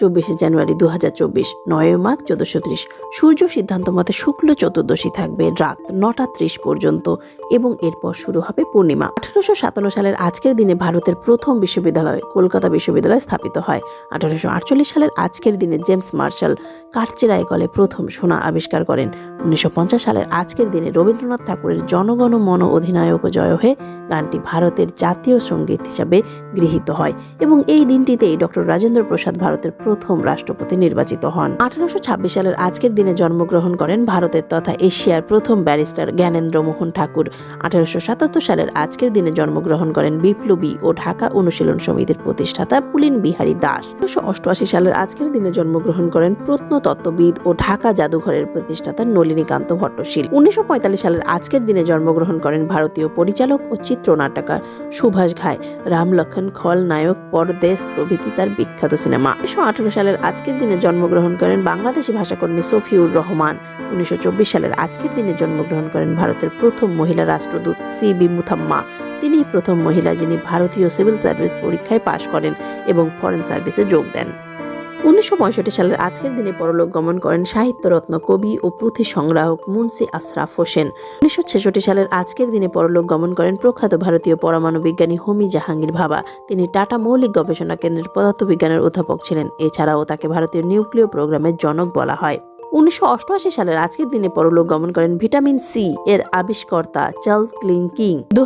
চব্বিশে জানুয়ারি দু হাজার চব্বিশ নয় মাঘ চোদ্দশো ত্রিশ। সূর্য সিদ্ধান্ত মতে শুক্ল চতুর্দশী থাকবে রাত নটা ত্রিশ পর্যন্ত এবং এরপর শুরু হবে পূর্ণিমা। আঠারোশো সাতান্ন সালের আজকের দিনে ভারতের প্রথম বিশ্ববিদ্যালয় কলকাতা বিশ্ববিদ্যালয় স্থাপিত হয়। আঠারোশো আটচল্লিশ সালের আজকের দিনে জেমস মার্শাল কাঠচিরাই কলে প্রথম সোনা আবিষ্কার করেন। উনিশশো পঞ্চাশ সালের আজকের দিনে রবীন্দ্রনাথ ঠাকুরের জনগণ মন অধিনায়ক জয় হয়ে গানটি ভারতের জাতীয় সংগীত হিসাবে গৃহীত হয় এবং এই দিনটিতেই ডক্টর রাজেন্দ্র প্রসাদ ভারতের প্রথম রাষ্ট্রপতি নির্বাচিত হন। আঠারোশো ছাব্বিশ সালের আজকের দিনে জন্মগ্রহণ করেন ভারতের তথা এশিয়ার প্রথম ব্যারিস্টার জ্ঞানেন্দ্র মোহন ঠাকুর। আঠারোশো সাতাত্তর সালের আজকের দিনে জন্মগ্রহণ করেন বিপ্লবী ও ঢাকা অনুশীলন সমিতির প্রতিষ্ঠাতা পুলিন বিহারী দাস। আঠারোশো অষ্টআশি সালের আজকের দিনে জন্মগ্রহণ করেন প্রত্নতত্ত্ববিদ ও ঢাকা জাদুঘরের প্রতিষ্ঠাতা নলিনীকান্ত ভট্টশীল। উনিশশো পঁয়তাল্লিশ সালের আজকের দিনে জন্মগ্রহণ করেন ভারতীয় পরিচালক ও চিত্রনাট্যকার সুভাষ ঘাই। রাম লক্ষণ খল নায়ক পরদেশ প্রভৃতি তার বিখ্যাত সিনেমা। উনিশশো আঠারো সালের আজকের দিনে জন্মগ্রহণ করেন বাংলাদেশি ভাষাকর্মী সফিউর রহমান। উনিশশো চব্বিশ সালের আজকের দিনে জন্মগ্রহণ করেন ভারতের প্রথম মহিলা রাষ্ট্রদূত সি বি মুথাম্মা। তিনি প্রথম মহিলা যিনি ভারতীয় সিভিল সার্ভিস পরীক্ষায় পাশ করেন এবং ফরেন সার্ভিসে যোগ দেন। উনিশশো পঁয়ষট্টি সালের আজকের দিনে পরলোক গমন করেন সাহিত্যরত্ন, কবি ও পুঁথি সংগ্রাহক মুন্সি আশরাফ হোসেন। উনিশশো ছেষট্টি সালের আজকের দিনে পরলোক গমন করেন প্রখ্যাত ভারতীয় পরমাণু বিজ্ঞানী হোমি জাহাঙ্গীর ভাবা। তিনি টাটা মৌলিক গবেষণা কেন্দ্রের পদার্থবিজ্ঞানের অধ্যাপক ছিলেন। এছাড়াও তাকে ভারতীয় নিউক্লিয় প্রোগ্রামের জনক বলা হয়। উনিশশো অষ্টআশি সালের আজকের দিনে পরলোক গমন করেন ভিটামিন সি এর আবিষ্কর্তা চার্লস ক্লিং কিং। দু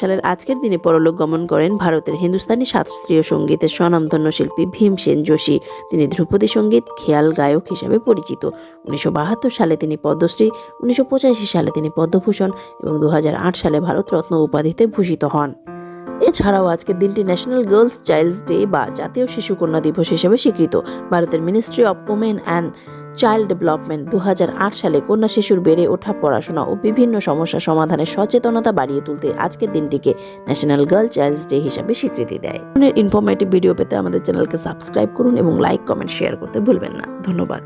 সালের আজকের দিনে পরলোক গমন করেন ভারতের হিন্দুস্তানি শাস্ত্রীয় সঙ্গীতের স্বনামধন্য শিল্পী ভীমসেন যোশী। তিনি ধ্রুপদী সংগীত খেয়াল গায়ক হিসাবে পরিচিত। উনিশশো বাহাত্তর সালে তিনি পদ্মশ্রী, উনিশশো পঁচাশি সালে তিনি পদ্মভূষণ এবং দু হাজার আট সালে ভারতরত্ন উপাধিতে ভূষিত হন। এছাড়াও আজকের দিনটি ন্যাশনাল গার্লস চাইল্ডস ডে বা জাতীয় শিশু কন্যা দিবস হিসেবে স্বীকৃত। ভারতের ministry of women and child development দু হাজার আট সালে কন্যা শিশুর বেড়ে ওঠা পড়াশোনা ও বিভিন্ন সমস্যা সমাধানের সচেতনতা বাড়িয়ে তুলতে আজকের দিনটিকে ন্যাশনাল গার্ল চাইল্ডস ডে হিসাবে স্বীকৃতি দেয়। ইনফরমেটিভ ভিডিও পেতে আমাদের চ্যানেলকে সাবস্ক্রাইব করুন এবং লাইক কমেন্ট শেয়ার করতে ভুলবেন না। ধন্যবাদ।